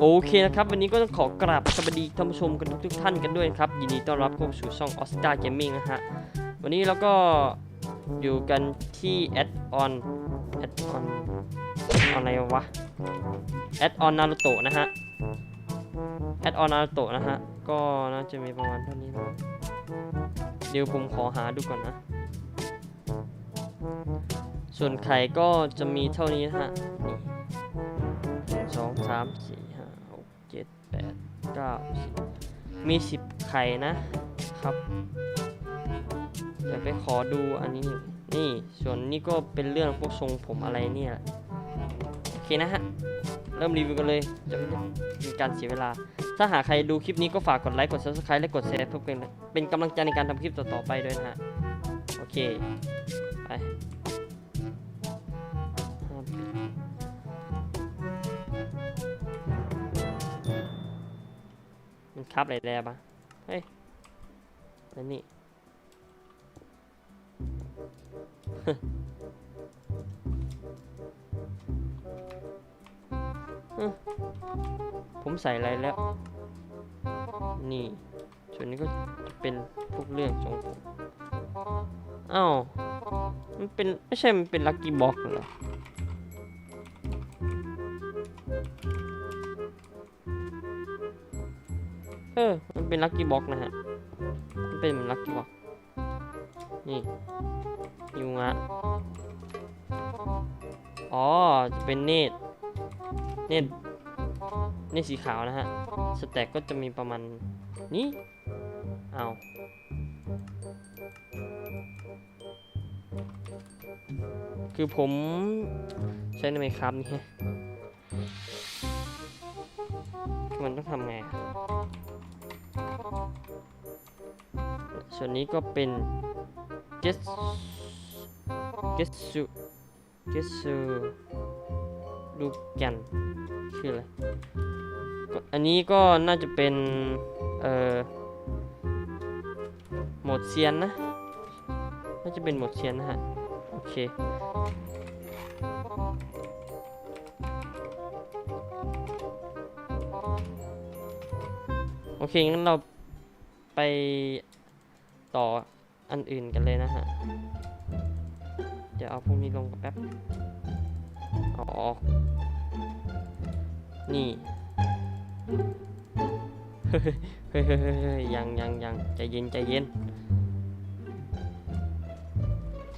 โอเคนะครับ วันนี้ก็ต้องขอกราบสวัสดีท่านผู้ชมกันทุกท่านกันด้วยครับ ยินดีต้อนรับเข้าสู่ช่อง o s t a r Gaming นะฮะ วันนี้เราก็อยู่กันที่ Add on Add on อนอะไรวะ Add on Naruto นะฮะ Add on Naruto นะฮะ ก็น่าจะมีประมาณเท่านี้นะเดี๋ยวผมขอหาดูก่อนนะ ส่วนไข่ก็จะมีเท่านี้นะฮะหนึ่งสองสามสี่ เจ็ดแปดเก้าสิบมีสิบไข่นะครับเดี๋ยวไปขอดูอันนี้นี่ส่วนนี้ก็เป็นเรื่องพวกทรงผมอะไรเนี่ยโอเคนะฮะเริ่มรีวิวกันเลยจะไม่มีการเสียเวลา ถ้าหากใครดูคลิปนี้ก็ฝากกดไลค์กด subscribe และกดแชร์เพื่อเป็นเป็นกำลังใจในการทำคลิปต่อๆไปด้วยนะฮะโอเคไป มันคับอะไรแล้วปะเฮ้ยแล้วนี่ผมใส่อะไรแล้ว นี่ ส่วนนี้ก็จะเป็นพวกเรื่องทรงผมอ้าว มันเป็น ไม่ใช่ มันเป็นลั c กี้บ็อกเหรอ เออ มันเป็นลั c กี้บ็อกนะฮะ มันเป็นเหมือนลั c กี้บ็อกนี่ยูงะอ๋อ จะเป็นเนตเนตเนตสีขาวนะฮะ สแต็กก็จะมีประมาณนี้ เอาคือผมใช้ในไมครับนี่ฮะมันต้องทำไง ส่วนนี้ก็เป็น get get su get su ลูกแกนคืออะไรอันนี้ก็น่าจะเป็น เอ่อโหมดเซียนนะ น่าจะเป็นโหมดเซียนนะฮะ โอเคโอเคงั้นเราไป ต่ออันอื่นกันเลยนะฮะ เดี๋ยวเอาพวกนี้ลงแป๊บอาอกนี่ เฮ้ยยังยังยังใจเย็นใจเย็น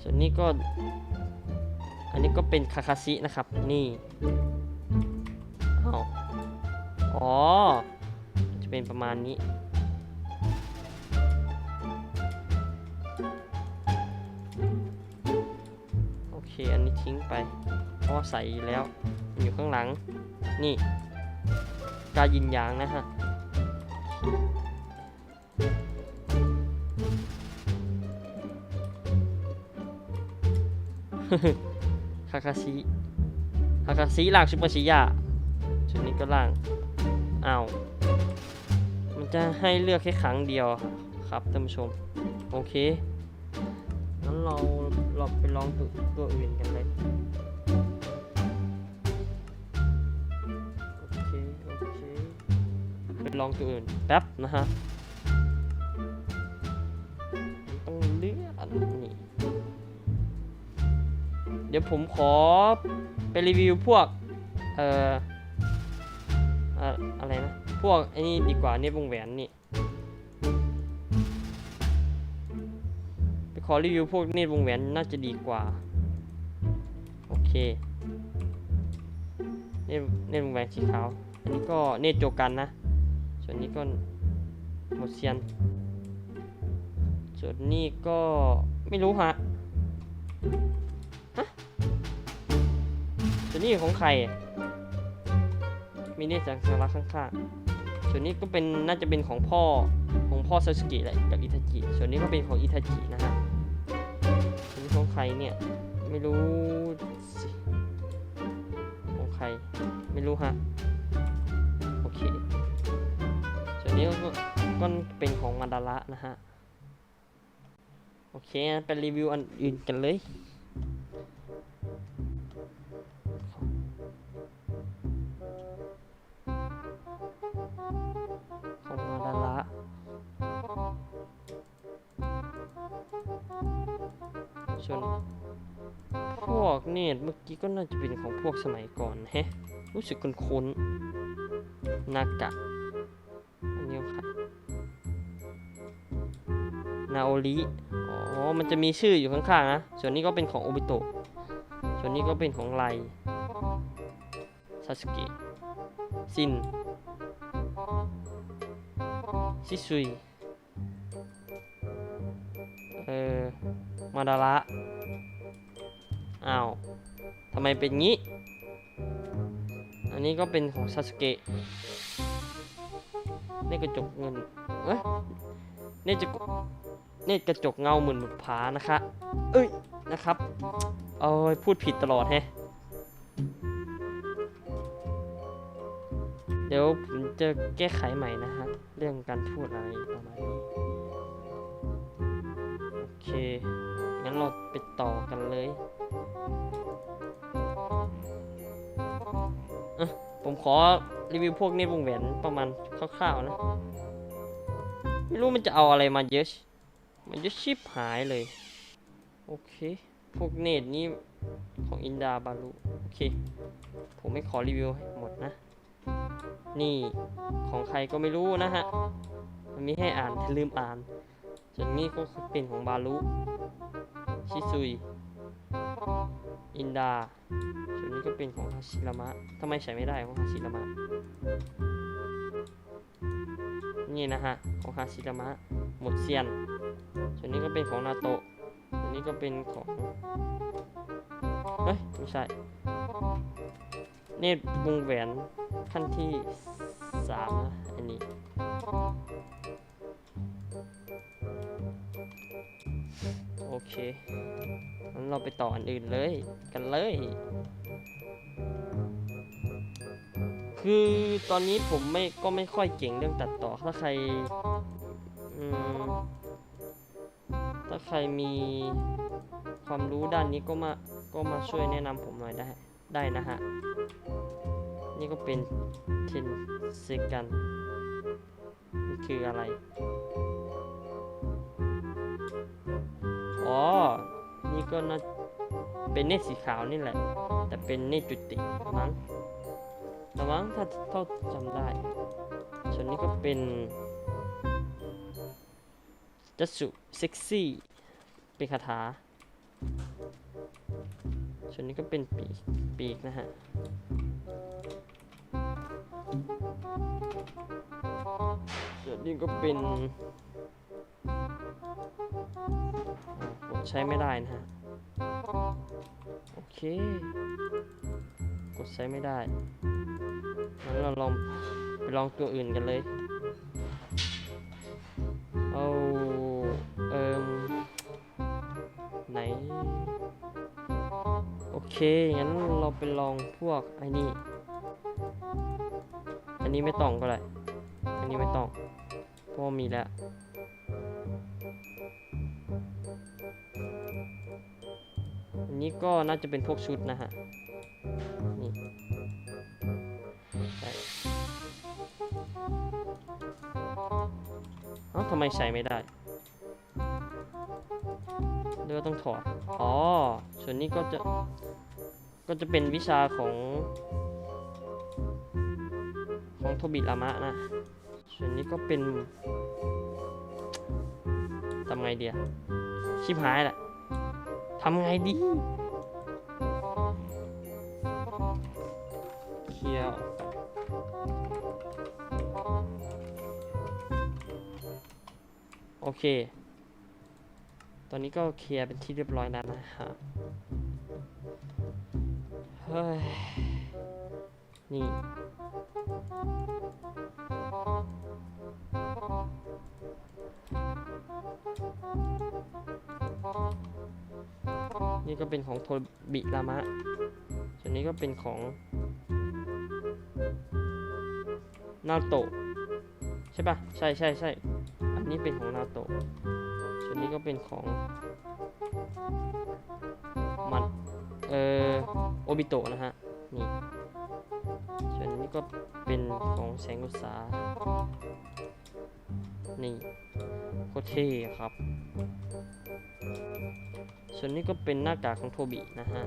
ส่วนนี้ก็ อันนี้ก็เป็นคาคาซินะครับ นี่อ๋อ จะเป็นประมาณนี้ ทิ้งไป เพราะว่าใส่แล้วมันอยู่ข้างหลัง นี่กายินยางนะฮะคาคาซิคาคาซิล่างซุปเปอร์ชิยาชุดนี้ก็ล่างอ้าวมันจะให้เลือกแค่ครั้งเดียวครับท่านผู้ชม โอเค งั้นเราเราไปลองตัวตัวอื่นกันเลย โอเค โอเค ไปลองตัวอื่นแป๊บนะฮะต้องเลือกนี่ เดี๋ยวผมขอไปรีวิวพวก เอ่อ อะอะไรนะ พวกไอ้นี่ดีกว่าเนี่ยวงแหวนนี่ ขอรีวิวพวกเนตรวงแหวนน่าจะดีกว่า โอเค เนตรเนตรวงแหวนสีขาว อันนี้ก็เนตรโจกันนะ ส่วนนี้ก็หมดเซียน ส่วนนี้ก็ไม่รู้ฮะฮะส่วนนี้ของใคร มีเนตรจากสาระข้างๆ ส่วนนี้ก็เป็นน่าจะเป็นของพ่อของพ่อซาสึกิแหละกับอิทาจิ ส่วนนี้ก็เป็นของอิทาจินะฮะ นี่ของใครเนี่ย ไม่รู้ของใคร ไม่รู้ฮะ โอเคส่วนนี้ก็เป็นของมาดาระนะฮะ โอเคเป็นรีวิวอันอื่นกันเลยของมาดาระ ส่วนพวกเนตรเมื่อกี้ก็น่าจะเป็นของพวกสมัยก่อนแฮะ รู้สึกคุ้นๆนากะอันนี้ของใครนาโอริอ๋อ มันจะมีชื่ออยู่ข้างๆนะ ส่วนนี้ก็เป็นของโอบิโตะ ส่วนนี้ก็เป็นของไลซาสเกะซินชิซุยเออ มาดาระอ้าวทำไมเป็นงี้ อันนี้ก็เป็นของซาสเกะนี่กระจกเงินเอ้ยนี่จะนี่กระจกเงาเหมือนบุผานะคะ เอ้ย นะครับเอ้ยพูดผิดตลอดแฮะ เดี๋ยวผมจะแก้ไขใหม่นะฮะ เรื่องการพูดอะไรประมาณนี้ โอเค เราไปต่อกันเลยอะผมขอรีวิวพวกนี้วงแหวนประมาณคร่าวๆนะ ไม่รู้มันจะเอาอะไรมาเยอะมันจะชิบหายเลย โอเค พวกเนตนี่ของอินดาบารุโอเค ผมไม่ขอรีวิวให้หมดนะ นี่ของใครก็ไม่รู้นะฮะ มันมีให้อ่านแต่ลืมอ่านส่วนนี้ก็เป็นของบารุ ชิซุย อินดา ส่วนนี้ก็เป็นของฮาชิรามะทำไมใช้ไม่ได้ของฮาชิรามะ นี่นะฮะ ของฮาชิรามะ หมดเซียน ส่วนนี้ก็เป็นของนาโตะ ส่วนนี้ก็เป็นของ เฮ้ย ไม่ใช่ เนตวงแหวนขั้นที่สามนะอันนี้โอเค เราไปต่ออันอื่นเลยกันเลย คือตอนนี้ผมไม่ก็ไม่ค่อยเก่งเรื่องตัดต่อถ้าใครถ้าใครมีความรู้ด้านนี้ก็มาก็มาช่วยแนะนำผมหน่อยได้ได้นะฮะ นี่ก็เป็นเทนเซกันมันคืออะไร อ๋อ นี่ก็น่าเป็นเนตสีขาวนี่แหละ แต่เป็นเนตจุติมั้งแต่วังถ้าเท่าจำได้ ส่วนนี้ก็เป็นจัสุเซ็กซี่เป็นคาถา ส่วนนี้ก็เป็นปีกปีกนะฮะส่วนนี้ก็เป็น ใช้ไม่ได้นะฮะ โอเค กดใช้ไม่ได้ งั้นเราลองไปลองตัวอื่นกันเลย เอา เอิมไหน โอเค งั้นเราไปลองพวกไอ้นี่ อันนี้ไม่ต้องก็ได้ อันนี้ไม่ต้อง เพราะว่ามีแล้ว นี้ก็น่าจะเป็นพวกชุดนะฮะ นี่เอ้าทำไมใส่ไม่ได้เดี๋ยวาต้องถอด อ๋อ ส่วนนี้ก็จะ ก็จะเป็นวิชาของ ของโทบิรามะนะ ส่วนนี้ก็เป็นทำไงเดียชิบหายแหละ ทำไงดีเคลียร์ออกก่อนโอเค ตอนนี้ก็เคลียร์เป็นที่เรียบร้อยแล้วนะฮะเฮ้ย นี่ นี่ก็เป็นของโทบิรามะ ส่วนนี้ก็เป็นของนาโตะใช่ปะใช่ใช่ใช่อันนี้เป็นของนาโตะส่วนนี้ก็เป็นของมันเอ่อโอบิโตะนะฮะนี่ส่วนนี้ก็เป็นของแสงอุตสานี่โคเท่ครับ ส่วนนี้ก็เป็นหน้ากากของโทบินะฮะ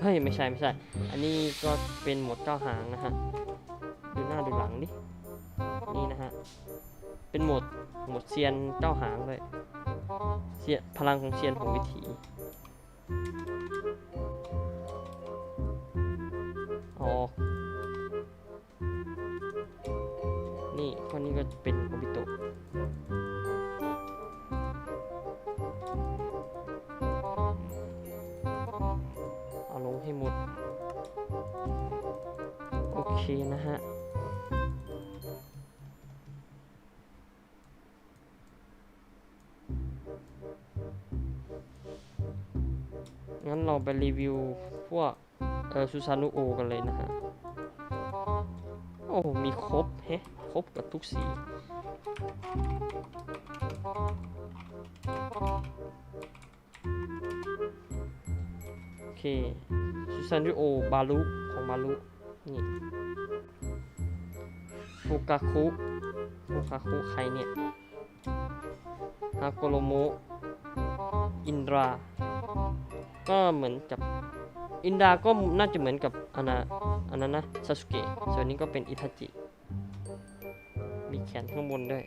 เฮ้ย ไม่ใช่ไม่ใช่ อันนี้ก็เป็นหมวดเก้าหางนะฮะ ดูหน้าดูหลังดิ นี่นะฮะ เป็นหมดหมดเซียนเก้าหางเลยเซียนพลังของเซียนของวิถีอ๋อนี่ข้อนี้ก็เป็นโอบิโตะ โอเคนะฮะงั้นเราไปรีวิวพวกเออซูซานุโอกันเลยนะฮะ โอ้ มีครบแฮะครบกับทุกสีโอเค ซูซานุโอบารุของบารุนี่ฟูกาคุฟูกาคุใครเนี่ยฮาโกโรโมอินดรา ก็เหมือนกับอินดาก็น่าจะเหมือนกับอันนะอันนั้นนะซาสุเกะส่วนนี้ก็เป็นอิทาจิ มีแขนข้างบนด้วย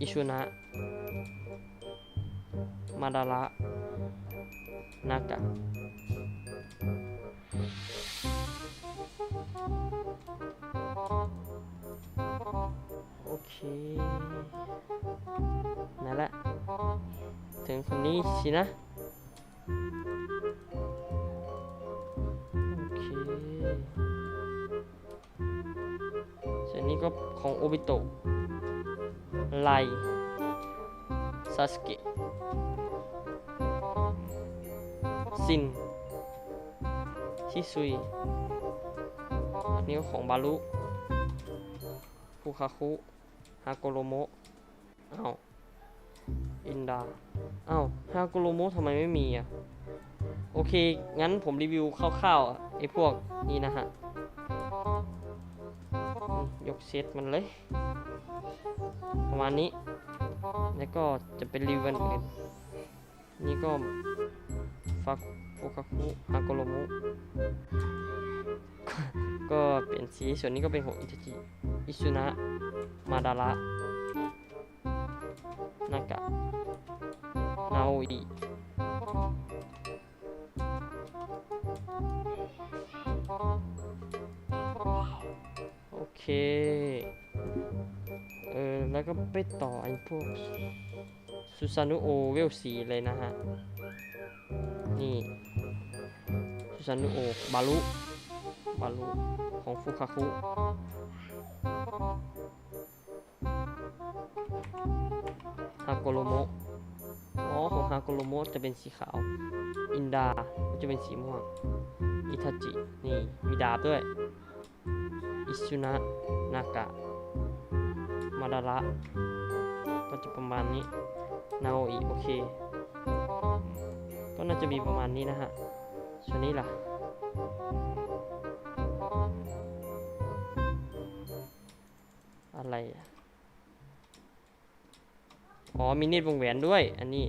อิชุนะ มาดาระนากะ นั่นแหละ ถึงคนนี้สินะ โอเคส่วนนี้ก็ของโอบิโตะไลซาสเกะซินชิซุยอันนี้ของบารุฟูคาคุ ฮาโกโรโมะอ้าวอินดาอ้าวฮาโกโรโมะทำไมไม่มีอะ โอเค งั้นผมรีวิวคร่าวๆอะไอ้พวกนี้นะฮะ ยกเซตมันเลย ประมาณนี้ แล้วก็จะเป็นรีวิวอันอื่น นี่ก็ฟักโฟคาคุฮาโกโรมุ ก็เปลี่ยนสีส่วนนี้ก็เป็นของอิทาจิอิซุนะมาดาระนากะนาโออิโอเค เออ แล้วก็ไปต่อไอ้พวกซูซานุโอเวลสีเลยนะฮะ นี่ซูซานุโอบารุ บารุของฟุคาคุฮาโกโรโมะอ๋อของฮาโกโรโมะจะเป็นสีขาว อินดาจะเป็นสีม่วง อิทาจิ นี่ มีดาบด้วย อิซุนะ นากะ มาดาระ ก็จะประมาณนี้ นาโออิ โอเค ก็น่าจะมีประมาณนี้นะฮะส่วนนี้ล่ะ อะไรอ๋อมีเนตวงแหวนด้วย อันนี้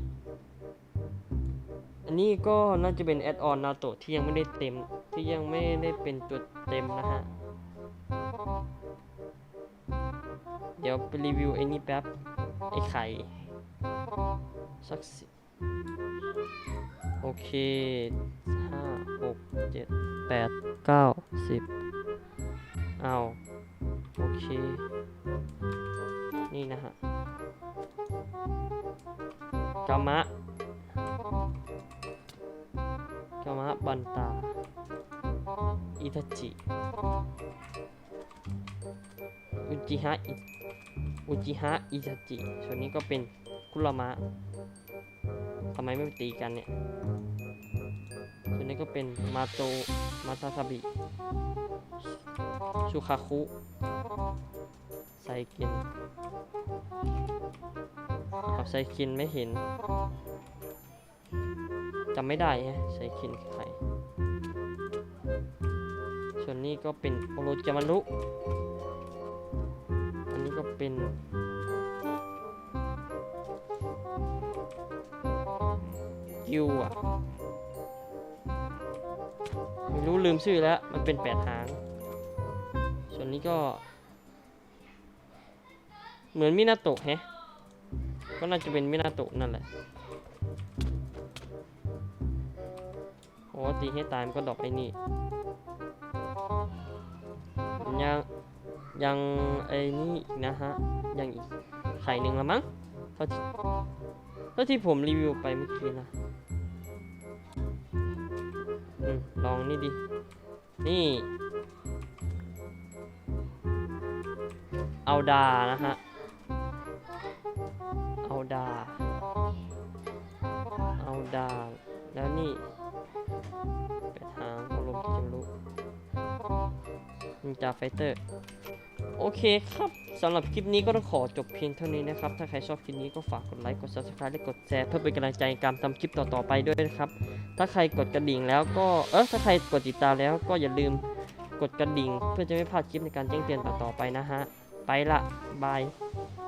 อันนี้ก็น่าจะเป็นแอดออนนาโตที่ยังไม่ได้เต็ม ที่ยังไม่ได้เป็นตัวเต็มนะฮะ เดี๋ยวไปรีวิวไอ้นี่แป๊บ ไอ้ไข่ สักสิโอเคห้าหกเจ็ดแปดเก้าสิบเอาโอเค นี่นะฮะกามะกามะบันตา อิทาจิ อุจิฮะอุจิฮะ อิทาจิ ส่วนนี้ก็เป็นคุรามะทำไมไม่ตีกันเนี่ย ส่วนนี้ก็เป็นมาโต มาทาซาบิชูคาคุ ซกินเอาไซคินไม่เห็นจำไม่ได้ฮะไซคินใครส่วนนี้ก็เป็นโอโรจามารุอันนี้ก็เป็นกิวอะไม่รู้ลืมชื่อแล้ว มันเป็นแปดหาง ส่วนนี้ก็ เหมือนมินาโตะแฮะก็น่าจะเป็นมินาโตะนั่นแหละโอ้ตีให้ตายมันก็ดอกไอ้นี่ ยัง ยังไอ้นี่อีกนะฮะ ยังอีกไข่หนึ่งละมั้งเท่าที่เท่าที่ผมรีวิวไปเมื่อกี้นะอืมลองนี่ดิ นี่ เอาดานะฮะ เอาดา เอาดา แล้วนี่เป็ดหางขอลมกิจมรุนินจาไฟเตอร์ โอเคครับสำหรับคลิปนี้ก็ต้องขอจบเพียงเท่านี้นะครับ ถ้าใครชอบคลิปนี้ก็ฝากกดไลค์ กด subscribe และกดแชร์เพื่อเป็นกำลังใจในการทำคลิปต่อๆไปด้วยนะครับ ถ้าใครกดกระดิ่งแล้วก็ เออถ้าใครกดติดตามแล้วก็อย่าลืมกดกระดิ่ง เพื่อจะไม่พลาดคลิปในการแจ้งเตือนต่อๆไปนะฮะ ไปละบาย